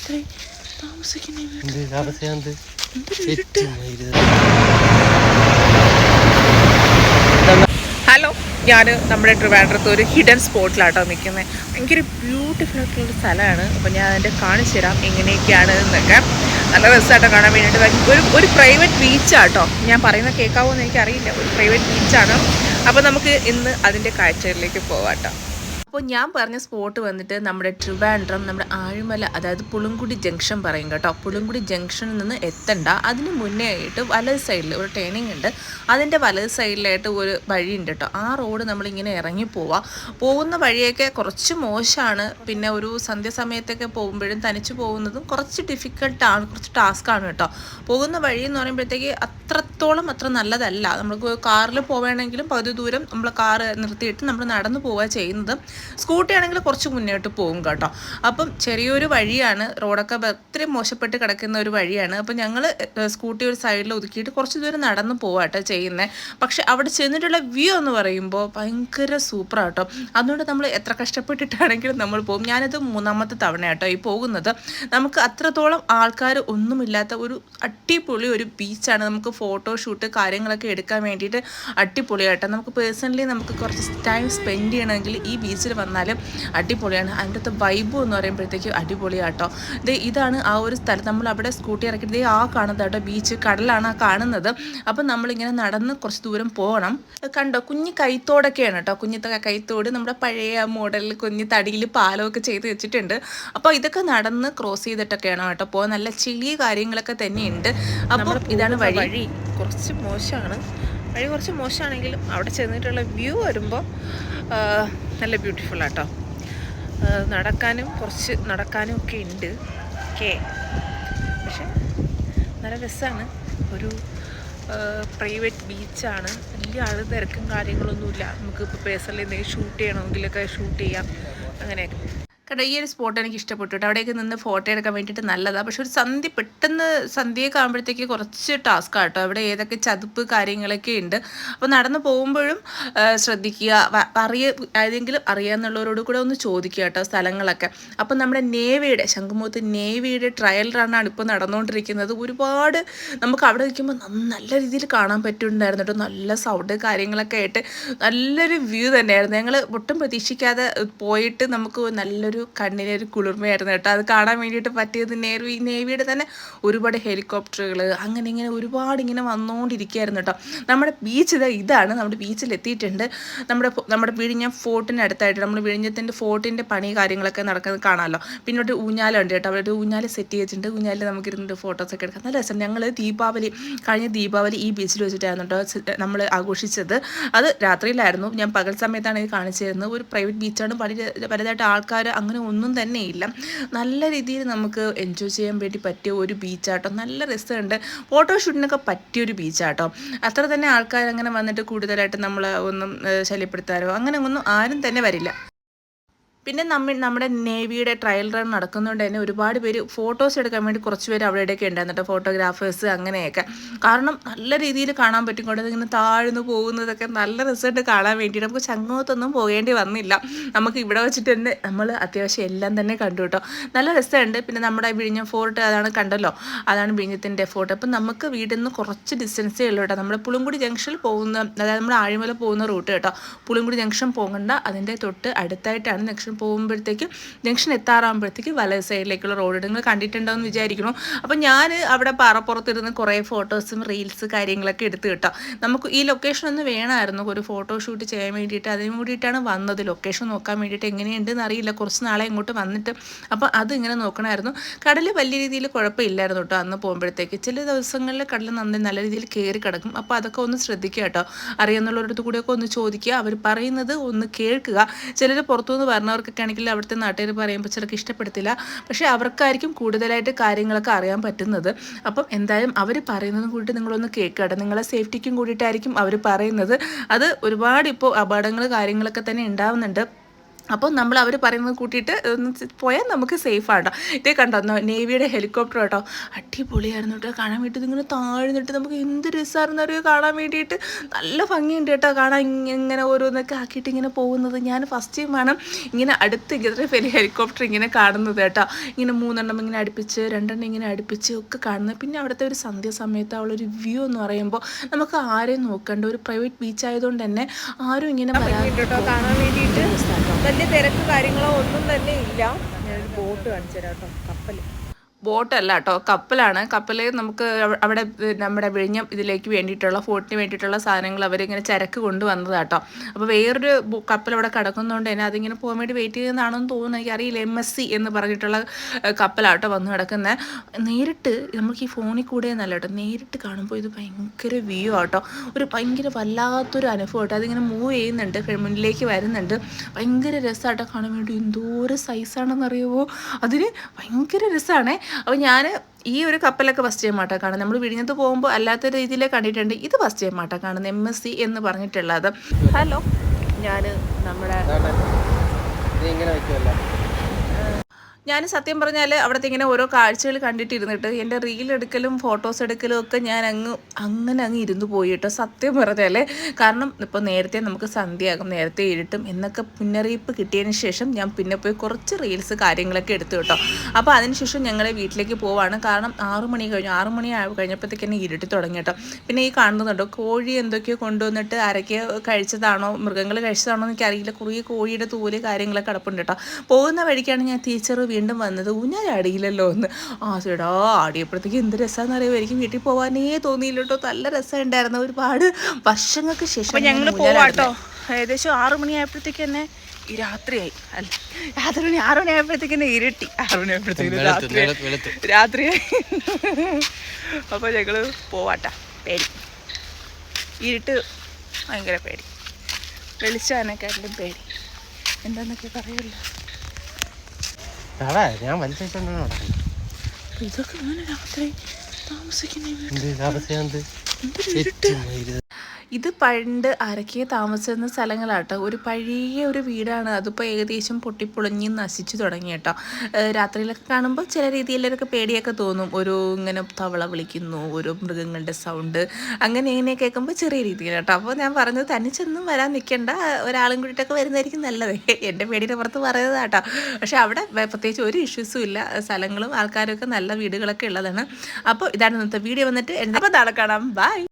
രാത്രി താമസിക്കുന്ന ഹലോ ഞാൻ നമ്മുടെ ട്രിവാൻഡ്രത്ത് ഒരു ഹിഡൻ സ്പോട്ടിലാട്ടോ നിൽക്കുന്നത് ഭയങ്കര ബ്യൂട്ടിഫുൾ ആയിട്ടുള്ള സ്ഥലമാണ്. അപ്പോൾ ഞാൻ അതിന്റെ കാണിച്ചു തരാം എങ്ങനെയൊക്കെയാണ് എന്നൊക്കെ. നല്ല രസമായിട്ടോ കാണാൻ വേണ്ടിയിട്ട്. ഒരു ഒരു പ്രൈവറ്റ് ബീച്ചാട്ടോ ഞാൻ പറയുന്നത് കേൾക്കാവോ എന്ന് എനിക്കറിയില്ല. ഒരു പ്രൈവറ്റ് ബീച്ചാണ് അപ്പോൾ നമുക്ക് ഇന്ന് അതിന്റെ കാഴ്ചകളിലേക്ക് പോവാട്ടോ. അപ്പോൾ ഞാൻ പറഞ്ഞ സ്പോട്ട് വന്നിട്ട് നമ്മുടെ ട്രിവാൻഡ്രം നമ്മുടെ ആഴിമല അതായത് പുളുങ്കുടി ജംഗ്ഷൻ പറയും കേട്ടോ. പുളുങ്കുടി ജംഗ്ഷനിൽ നിന്ന് എത്തണ്ട. അതിന് മുന്നേ ആയിട്ട് വലത് സൈഡിൽ ഒരു ടേണിംഗ് ഉണ്ട്. അതിന്റെ വലത് സൈഡിലായിട്ട് ഒരു വഴി ഉണ്ട് കേട്ടോ. ആ റോഡ് നമ്മളിങ്ങനെ ഇറങ്ങി പോവാം. പോകുന്ന വഴിയൊക്കെ കുറച്ച് മോശമാണ് പിന്നെ ഒരു സന്ധ്യ സമയത്തൊക്കെ പോകുമ്പോഴും തനിച്ച് പോകുന്നതും കുറച്ച് ഡിഫിക്കൽട്ടാണ് കുറച്ച് ടാസ്ക്കാണ് കേട്ടോ. പോകുന്ന വഴി എന്ന് പറയുമ്പോഴത്തേക്ക് അത്രത്തോളം അത്ര നല്ലതല്ല. നമുക്ക് കാറിൽ പോവുകയാണെങ്കിലും പകുതി ദൂരം നമ്മൾ കാറ് നിർത്തിയിട്ട് നമ്മൾ നടന്നു പോവുക ചെയ്യുന്നത്. സ്കൂട്ടി ആണെങ്കിൽ കുറച്ച് മുന്നോട്ട് പോകും കേട്ടോ. അപ്പം ചെറിയൊരു വഴിയാണ് റോഡൊക്കെ ഒത്തിരി മോശപ്പെട്ട് കിടക്കുന്ന ഒരു വഴിയാണ്. അപ്പം ഞങ്ങൾ സ്കൂട്ടി ഒരു സൈഡിൽ ഒതുക്കിയിട്ട് കുറച്ച് ദൂരം നടന്ന് പോവാട്ടോ ചെയ്യുന്നത് പക്ഷെ അവിടെ ചെന്നിട്ടുള്ള വ്യൂ എന്ന് പറയുമ്പോൾ ഭയങ്കര സൂപ്പറാട്ടോ അതുകൊണ്ട് നമ്മൾ എത്ര കഷ്ടപ്പെട്ടിട്ടാണെങ്കിലും നമ്മൾ പോകും. ഞാനത് മൂന്നാമത്തെ തവണ കേട്ടോ ഈ പോകുന്നത്. നമുക്ക് അത്രത്തോളം ആൾക്കാർ ഒന്നുമില്ലാത്ത ഒരു അടിപൊളി ഒരു ബീച്ചാണ്. നമുക്ക് ഫോട്ടോ ഷൂട്ട് കാര്യങ്ങളൊക്കെ എടുക്കാൻ വേണ്ടിയിട്ട് അടിപൊളിയാട്ടോ നമുക്ക് പേഴ്സണലി നമുക്ക് കുറച്ച് ടൈം സ്പെൻഡ് ചെയ്യണമെങ്കിൽ ഈ ബീച്ചിൽ വന്നാലും അടിപൊളിയാണ്. അതിന്റെ വൈബ് എന്ന് പറയുമ്പോഴത്തേക്കും അടിപൊളിയാട്ടോ. ഇത് ഇതാണ് ആ ഒരു സ്ഥലം. നമ്മൾ അവിടെ സ്കൂട്ടി ഇറക്കിയിട്ട് ദേ ആ കാണുന്നത് കേട്ടോ ബീച്ച് കടലാണ് ആ കാണുന്നത്. അപ്പം നമ്മളിങ്ങനെ നടന്ന് കുറച്ച് ദൂരം പോകണം. കണ്ടോ കുഞ്ഞ് കൈത്തോടൊക്കെയാണ് കേട്ടോ. കുഞ്ഞു കൈത്തോട് നമ്മുടെ പഴയ മോഡൽ കുഞ്ഞ് തടിയിൽ പാലമൊക്കെ ചെയ്ത് വെച്ചിട്ടുണ്ട്. അപ്പോൾ ഇതൊക്കെ നടന്ന് ക്രോസ് ചെയ്തിട്ടൊക്കെയാണ് കേട്ടോ പോകാൻ നല്ല ചിലി കാര്യങ്ങളൊക്കെ തന്നെയുണ്ട്. അപ്പോൾ ഇതാണ് വഴി കുറച്ച് മോശമാണ്. വഴി കുറച്ച് മോശമാണെങ്കിലും അവിടെ ചെന്നിട്ടുള്ള വ്യൂ വരുമ്പോൾ നല്ല ബ്യൂട്ടിഫുൾ ആട്ടോ. നടക്കാനും കുറച്ച് നടക്കാനും ഒക്കെ ഉണ്ട്. ഓക്കെ പക്ഷെ നല്ല രസമാണ് ഒരു പ്രൈവറ്റ് ബീച്ചാണ് വലിയ ആൾ തിരക്കും കാര്യങ്ങളൊന്നുമില്ല. നമുക്ക് ഇപ്പോൾ പേഴ്സണലി എന്തെങ്കിലും ഷൂട്ട് ചെയ്യണമെങ്കിലൊക്കെ ഷൂട്ട് ചെയ്യാം. അങ്ങനെയൊക്കെ. കേട്ടോ ഈ ഒരു സ്പോട്ട് എനിക്ക് ഇഷ്ടപ്പെട്ടു കേട്ടോ. അവിടെയൊക്കെ നിന്ന് ഫോട്ടോ എടുക്കാൻ വേണ്ടിയിട്ട് നല്ലതാണ് പക്ഷെ ഒരു സന്ധ്യ പെട്ടെന്ന് സന്ധ്യയെ കാണുമ്പോഴത്തേക്ക് കുറച്ച് ടാസ്ക് കേട്ടോ. അവിടെ ഏതൊക്കെ ചതുപ്പ് കാര്യങ്ങളൊക്കെ ഉണ്ട്. അപ്പോൾ നടന്നു പോകുമ്പോഴും ശ്രദ്ധിക്കുക. അറിയ ഏതെങ്കിലും അറിയാമെന്നുള്ളവരോട് കൂടെ ഒന്ന് ചോദിക്കുക കേട്ടോ സ്ഥലങ്ങളൊക്കെ. അപ്പം നമ്മുടെ നേവിയുടെ ശംഖുമുഖത്ത് നേവിയുടെ ട്രയൽ റണ്ണാണ് ഇപ്പോൾ നടന്നുകൊണ്ടിരിക്കുന്നത് ഒരുപാട് നമുക്ക് അവിടെ നിൽക്കുമ്പോൾ നല്ല രീതിയിൽ കാണാൻ പറ്റുന്നുണ്ടായിരുന്നു കേട്ടോ. നല്ല സൗണ്ട് കാര്യങ്ങളൊക്കെ ആയിട്ട് നല്ലൊരു വ്യൂ തന്നെയായിരുന്നു. ഞങ്ങൾ ഒട്ടും പ്രതീക്ഷിക്കാതെ പോയിട്ട് നമുക്ക് നല്ലൊരു ഒരു കുളിർമയായിരുന്നു കേട്ടോ. അത് കാണാൻ വേണ്ടിയിട്ട് പറ്റിയത് നേവി നേവിയുടെ തന്നെ ഒരുപാട് ഹെലികോപ്റ്ററുകൾ അങ്ങനെ ഇങ്ങനെ ഒരുപാട് ഇങ്ങനെ വന്നുകൊണ്ടിരിക്കുകയായിരുന്നു കേട്ടോ. നമ്മുടെ ബീച്ച് ഇതാ ഇതാണ്. നമ്മുടെ ബീച്ചിൽ എത്തിയിട്ടുണ്ട്. നമ്മുടെ നമ്മുടെ വിഴിഞ്ഞം ഫോർട്ടിന്റെ അടുത്തായിട്ട് നമ്മൾ വിഴിഞ്ഞത്തിന്റെ ഫോർട്ടിന്റെ പണി കാര്യങ്ങളൊക്കെ നടക്കുന്നത് കാണാമല്ലോ. പിന്നെ ഒരു ഊഞ്ഞാലുണ്ട് കേട്ടോ. അവിടെ ഒരു ഊഞ്ഞാൽ സെറ്റ് ചെയ്തിട്ടുണ്ട്. ഊഞ്ഞാലിൽ നമുക്ക് ഇരുന്നിട്ട് ഫോട്ടോസൊക്കെ എടുക്കാം. നല്ല രസം. ഞങ്ങൾ ദീപാവലി കഴിഞ്ഞ ദീപാവലി ഈ ബീച്ചിൽ വെച്ചിട്ടായിരുന്നു കേട്ടോ നമ്മൾ ആഘോഷിച്ചത്. അത് രാത്രിയിലായിരുന്നു. ഞാൻ പകൽ സമയത്താണ് ഇത് കാണിച്ചു തരുന്നത്. ഒരു പ്രൈവറ്റ് ബീച്ചാണ് പല പലതായിട്ട് ആൾക്കാർ അങ്ങനെ ഒന്നും തന്നെ ഇല്ല. നല്ല രീതിയിൽ നമുക്ക് എൻജോയ് ചെയ്യാൻ വേണ്ടി പറ്റിയ ഒരു ബീച്ചാട്ടോ നല്ല രസമുണ്ട്. ഫോട്ടോഷൂട്ടിനൊക്കെ പറ്റിയ ഒരു ബീച്ചാട്ടോ അത്ര തന്നെ ആൾക്കാർ അങ്ങനെ വന്നിട്ട് കൂടുതലായിട്ട് നമ്മൾ ഒന്നും ശല്യപ്പെടുത്താരോ അങ്ങനെ ഒന്നും ആരും തന്നെ വരില്ല. പിന്നെ നമ്മൾ നമ്മുടെ നേവിയുടെ ട്രയൽ റൺ നടക്കുന്നതുകൊണ്ട് തന്നെ ഒരുപാട് പേര് ഫോട്ടോസ് എടുക്കാൻ വേണ്ടി കുറച്ച് പേര് അവിടെ ഇടയ്ക്ക് ഉണ്ടായിരുന്നു ഫോട്ടോഗ്രാഫേഴ്സ് അങ്ങനെയൊക്കെ. കാരണം നല്ല രീതിയിൽ കാണാൻ പറ്റും. കൊണ്ട് ഇങ്ങനെ താഴ്ന്നു പോകുന്നതൊക്കെ നല്ല റിസൾട്ട് കാണാൻ വേണ്ടി നമുക്ക് ചങ്ങോത്തൊന്നും പോകേണ്ടി വന്നില്ല. നമുക്ക് ഇവിടെ വെച്ചിട്ട് തന്നെ നമ്മൾ അത്യാവശ്യം എല്ലാം തന്നെ കണ്ടു കേട്ടോ നല്ല രസമുണ്ട്. പിന്നെ നമ്മുടെ വിഴിഞ്ഞം ഫോർട്ട് അതാണ് കണ്ടല്ലോ? അതാണ് വിഴിഞ്ഞത്തിന്റെ ഫോർട്ട് അപ്പം നമുക്ക് വീട്ടിൽ നിന്ന് കുറച്ച് ഡിസ്റ്റൻസേ ഉള്ളൂ കേട്ടോ നമ്മുടെ പുളുങ്കുടി ജംഗ്ഷനിൽ പോകുന്ന അതായത് നമ്മുടെ ആഴിമല പോകുന്ന റൂട്ട് കേട്ടോ പുളുങ്കുടി ജംഗ്ഷൻ പോകണ്ട. അതിന്റെ തൊട്ട് അടുത്തായിട്ടാണ് ജംഗ്ഷൻ പോകുമ്പോഴത്തേക്ക് ജംഗ്ഷൻ എത്താറാകുമ്പോഴത്തേക്ക് വലത് സൈഡിലേക്കുള്ള റോഡ് നിങ്ങൾ കണ്ടിട്ടുണ്ടാവും വിചാരിക്കുന്നു. അപ്പോൾ ഞാൻ അവിടെ പാറപ്പുറത്തിരുന്ന് കുറേ ഫോട്ടോസും റീൽസ് കാര്യങ്ങളൊക്കെ എടുത്ത് കിട്ടാം. നമുക്ക് ഈ ലൊക്കേഷൻ ഒന്ന് വേണമായിരുന്നു. ഒരു ഫോട്ടോ ഷൂട്ട് ചെയ്യാൻ വേണ്ടിയിട്ട് അതിന് വേണ്ടിയിട്ടാണ് വന്നത്. ലൊക്കേഷൻ നോക്കാൻ വേണ്ടിയിട്ട് എങ്ങനെയുണ്ടെന്ന് അറിയില്ല. കുറച്ച് നാളെ ഇങ്ങോട്ട് വന്നിട്ട് അപ്പോൾ അത് ഇങ്ങനെ നോക്കണമായിരുന്നു. കടൽ വലിയ രീതിയിൽ കുഴപ്പമില്ലായിരുന്നു കേട്ടോ അന്ന് പോകുമ്പോഴത്തേക്ക്. ചില ദിവസങ്ങളിൽ കടൽ നന്നായി നല്ല രീതിയിൽ കയറി കിടക്കും. അപ്പോൾ അതൊക്കെ ഒന്ന് ശ്രദ്ധിക്കുക കേട്ടോ. അറിയാന്നുള്ളവരടുത്ത് കൂടെയൊക്കെ ഒന്ന് ചോദിക്കുക. അവർ പറയുന്നത് ഒന്ന് കേൾക്കുക. ചിലർ പുറത്തുനിന്ന് പറഞ്ഞവർക്കൊക്കെ ആണെങ്കിൽ അവിടുത്തെ നാട്ടുകാർ പറയുമ്പോൾ ചിലർക്ക് ഇഷ്ടപ്പെടത്തില്ല. പക്ഷേ അവർക്കായിരിക്കും കൂടുതലായിട്ട് കാര്യങ്ങളൊക്കെ അറിയാൻ പറ്റുന്നത്. അപ്പം എന്തായാലും അവർ പറയുന്നതും കൂടിയിട്ട് നിങ്ങളൊന്ന് കേൾക്കട്ടെ. കേട്ടോ നിങ്ങളെ സേഫ്റ്റിക്കും കൂടിയിട്ടായിരിക്കും അവർ പറയുന്നത്. അത് ഒരുപാട് ഇപ്പോൾ അപകടങ്ങൾ കാര്യങ്ങളൊക്കെ തന്നെ ഉണ്ടാവുന്നുണ്ട്. അപ്പോൾ നമ്മൾ അവർ പറയുന്നത് കൂട്ടിയിട്ട് പോയാൽ നമുക്ക് സേഫ് ആണ് ആട്ടോ ഇതേ കണ്ടോ നേവിയുടെ ഹെലികോപ്റ്റർ കേട്ടോ അടിപൊളിയായിരുന്നു കേട്ടോ കാണാൻ വേണ്ടിയിട്ട് ഇങ്ങനെ താഴ്ന്നിട്ട് നമുക്ക് എന്ത് രസമായിരുന്നു അറിയോ കാണാൻ വേണ്ടിയിട്ട്. നല്ല ഭംഗിയുണ്ട് കേട്ടോ കാണാൻ ഇങ്ങനെ ഓരോന്നൊക്കെ ആക്കിയിട്ട് ഇങ്ങനെ പോകുന്നത്. ഞാൻ ഫസ്റ്റ് ടൈമാണ് ഇങ്ങനെ അടുത്ത് ഇങ്ങനെ വലിയ ഹെലികോപ്റ്റർ ഇങ്ങനെ കാണുന്നത് കേട്ടോ ഇങ്ങനെ മൂന്നെണ്ണം ഇങ്ങനെ അടുപ്പിച്ച് രണ്ടെണ്ണം ഇങ്ങനെ അടുപ്പിച്ച് ഒക്കെ കാണുന്നത്. പിന്നെ അവിടുത്തെ ഒരു സന്ധ്യ സമയത്ത് ഒരു വ്യൂ എന്ന് പറയുമ്പോൾ നമുക്ക് ആരെയും നോക്കണ്ട. ഒരു പ്രൈവറ്റ് ബീച്ച് ആയതുകൊണ്ട് തന്നെ ആരും ഇങ്ങനെ കേട്ടോ കാണാൻ വേണ്ടിയിട്ട് വലിയ തിരക്ക് കാര്യങ്ങളോ ഒന്നും തന്നെ ഇല്ല. ഞാനൊരു ബോട്ട് കാണിച്ചു തരാം കേട്ടോ കപ്പൽ ബോട്ടല്ല കേട്ടോ കപ്പലാണ്. കപ്പൽ നമുക്ക് അവിടെ നമ്മുടെ വിഴിഞ്ഞം ഇതിലേക്ക് വേണ്ടിയിട്ടുള്ള ഫോർട്ടിന് വേണ്ടിയിട്ടുള്ള സാധനങ്ങൾ അവരിങ്ങനെ ചരക്ക് കൊണ്ടുവന്നതാണ് കേട്ടോ അപ്പോൾ വേറൊരു കപ്പൽ അവിടെ കിടക്കുന്നതുകൊണ്ട് തന്നെ അതിങ്ങനെ പോകാൻ വേണ്ടി വെയിറ്റ് ചെയ്യുന്നതാണെന്ന് തോന്നുന്നു. എനിക്കറിയില്ല എം എസ് സി എന്ന് പറഞ്ഞിട്ടുള്ള കപ്പലാട്ടോ വന്ന് കിടക്കുന്നത് നേരിട്ട് നമുക്ക് ഈ ഫോണിൽ കൂടെ എന്നല്ല കേട്ടോ നേരിട്ട് കാണുമ്പോൾ ഇത് ഭയങ്കര വ്യൂ ആട്ടോ ഒരു ഭയങ്കര വല്ലാത്തൊരു അനുഭവം കേട്ടോ അതിങ്ങനെ മൂവ് ചെയ്യുന്നുണ്ട് മുന്നിലേക്ക് വരുന്നുണ്ട്. ഭയങ്കര രസമാട്ടോ കാണാൻ വേണ്ടി. എന്തോരം സൈസാണെന്ന് അറിയുമോ അതിന് ഭയങ്കര രസമാണേ അപ്പോൾ ഞാൻ ഈ ഒരു കപ്പലൊക്കെ ഫസ്റ്റ് ടൈം ആട്ടാ കാണുന്നത് നമ്മൾ വിഴിഞ്ഞത്ത് പോകുമ്പോൾ അല്ലാത്ത രീതിയിൽ കണ്ടിട്ടുണ്ട്. ഇത് ഫസ്റ്റ് ടൈം ആട്ടാ കാണുന്നത് എം എസ് സി എന്ന് പറഞ്ഞിട്ടുള്ളത്. ഹലോ ഞാൻ നമ്മുടെ ഞാൻ സത്യം പറഞ്ഞാൽ അവിടുത്തെ ഇങ്ങനെ ഓരോ കാഴ്ചകൾ കണ്ടിട്ടിരുന്നിട്ട് എന്റെ റീൽ എടുക്കലും ഫോട്ടോസ് എടുക്കലും ഒക്കെ ഞാൻ അങ്ങ് അങ്ങനെ അങ്ങ് ഇരുന്ന് പോയിട്ടോ സത്യം പറഞ്ഞാൽ കാരണം ഇപ്പോൾ നേരത്തെ നമുക്ക് സന്ധ്യയാകും നേരത്തെ ഇരുട്ടും എന്നൊക്കെ മുന്നറിയിപ്പ് കിട്ടിയതിന് ശേഷം ഞാൻ പിന്നെ പോയി കുറച്ച് റീൽസ് കാര്യങ്ങളൊക്കെ എടുത്തു കേട്ടോ. അപ്പോൾ അതിനുശേഷം ഞങ്ങൾ വീട്ടിലേക്ക് പോവാണ്. കാരണം ആറു മണി കഴിഞ്ഞു ആറു മണി കഴിഞ്ഞപ്പോഴത്തേക്ക് തന്നെ ഇരുട്ടി തുടങ്ങി കേട്ടോ. പിന്നെ ഈ കാണുന്നുണ്ടോ കോഴി എന്തൊക്കെയോ കൊണ്ടുവന്നിട്ട് അരയ്ക്ക് കഴിച്ചതാണോ മൃഗങ്ങൾ കഴിച്ചതാണോ എനിക്കറിയില്ല കുറേ കോഴിയുടെ തൂൽ കാര്യങ്ങളൊക്കെ കിടപ്പുണ്ട് കേട്ടോ. പോകുന്ന വഴിക്കാണ് ഞാൻ ടീച്ചർ വീണ്ടും വന്നത് ഊഞ്ഞാലാടിയില്ലല്ലോ എന്ന്. ആ ചേടാ ആടിയപ്പോഴത്തേക്ക് എന്ത് രസമാണെന്ന് അറിയാം? എനിക്ക് വീട്ടിൽ പോകാനേ തോന്നിയില്ല കേട്ടോ. നല്ല രസമുണ്ടായിരുന്നു. ഒരുപാട് വർഷങ്ങൾക്ക് ശേഷം ഞങ്ങൾ. പോവാട്ടോ ഏകദേശം ആറു മണിയായപ്പോഴത്തേക്ക് തന്നെ ഈ രാത്രിയായി. അല്ല രാത്രി മണി ആറു മണിയായപ്പോഴത്തേക്ക് തന്നെ ഇരുട്ടി. ആറു മണിയായപ്പോഴത്തേക്ക് രാത്രി. രാത്രിയായി അപ്പോൾ ഞങ്ങൾ പോവാട്ടാ. പേടി. ഇരുട്ട് ഭയങ്കര പേടി. വെളിച്ചാനേക്കാട്ടിലും പേടി. എന്താന്നൊക്കെ പറയുമല്ലോ. ഞാൻ വലിച്ചോണ്ടാണ് നടക്കുന്നത് ഇതൊക്കെ ഇങ്ങനെ രാത്രി താമസിക്കുന്ന ഇത് പണ്ട് അരക്കിയ താമസിച്ചിരുന്ന സ്ഥലങ്ങളാട്ടോ. ഒരു പഴയ ഒരു വീടാണ്. അതിപ്പോൾ ഏകദേശം പൊട്ടിപ്പൊളിഞ്ഞ് നശിച്ചു തുടങ്ങി കേട്ടോ. രാത്രിയിലൊക്കെ കാണുമ്പോൾ ചില രീതിയിലൊക്കെ പേടിയൊക്കെ തോന്നും. ഒരു ഇങ്ങനെ തവള വിളിക്കുന്നു ഒരു മൃഗങ്ങളുടെ സൗണ്ട് അങ്ങനെ ഇങ്ങനെ കേൾക്കുമ്പോൾ ചെറിയ രീതിയിൽ കേട്ടോ അപ്പോൾ ഞാൻ പറഞ്ഞത് തനിച്ചൊന്നും വരാൻ നിൽക്കേണ്ട ഒരാളും കൂടിയിട്ടൊക്കെ വരുന്നതായിരിക്കും നല്ലത്. എന്റെ പേടിയുടെ പുറത്ത് പറയുന്നതാട്ടോ. പക്ഷെ അവിടെ പ്രത്യേകിച്ച് ഒരു ഇഷ്യൂസും ഇല്ല. സ്ഥലങ്ങളും ആൾക്കാരൊക്കെ നല്ല വീടുകളൊക്കെ ഉള്ളതാണ്. അപ്പോൾ ഇതാണ് ഇന്നത്തെ വീഡിയോ വന്നിട്ട്. അപ്പോൾ നാളെ കാണാം. ബൈ.